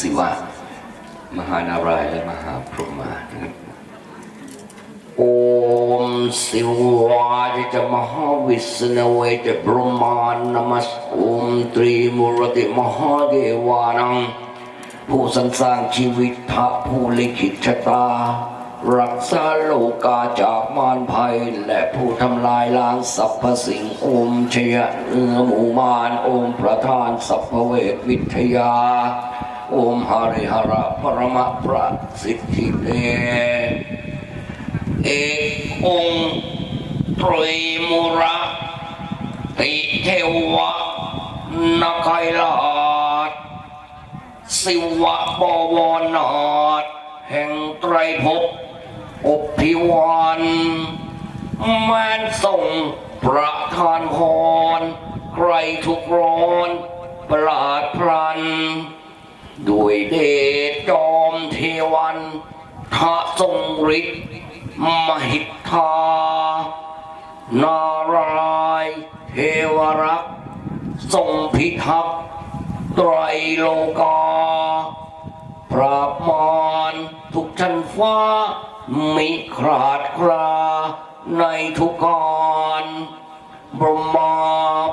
ศิวะ มหานารายและมหาพรหมานะครับโอมสิวาจะมหาวิษณเวจะบรหมานามัสโอมตรีมุรติมหาเดวานัง ผู้สรรสร้างชีวิตพระผู้ลิขิตชะตา รักษาโลกาจากมารภัย และผู้ทำลายล้างสรรพสิ่งโอมชยะเอือหมู่มานโอมประธานสัพพเวทวิทยา โอมหาริหระปรมประสิทธิเดเอกองตรีมุระติเทวะนกายลาดสิวะบวนาถแห่งไตรภพอบพิวันแมนส่งประทานพรใครทุกข์ร้อนประหลาดพรัน ด้วยเดชจอมเทวันทะทรงฤทธิ์มหิทธานารายเทวรักษ์ทรงพิทักษ์ไตรโลกาปราบมารทุกชั้นฟ้า มิคราดคราในทุกการบรมมา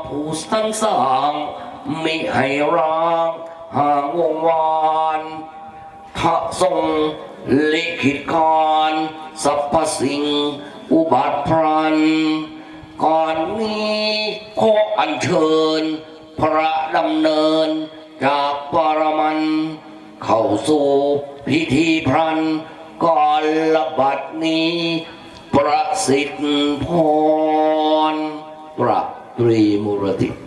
ผู้ทั้งสร้างมิให้ร้าง หางวงวานทะทรงลิขิตการสรรพสิ่งอุบัติพรันก่อนนี้ขออัญเชิญ พระดำเนินจากปรมัน เข้าสู่พิธีพรันก่อนระบัดนี้ ประสิทธิ์พร ประตรีมุรติ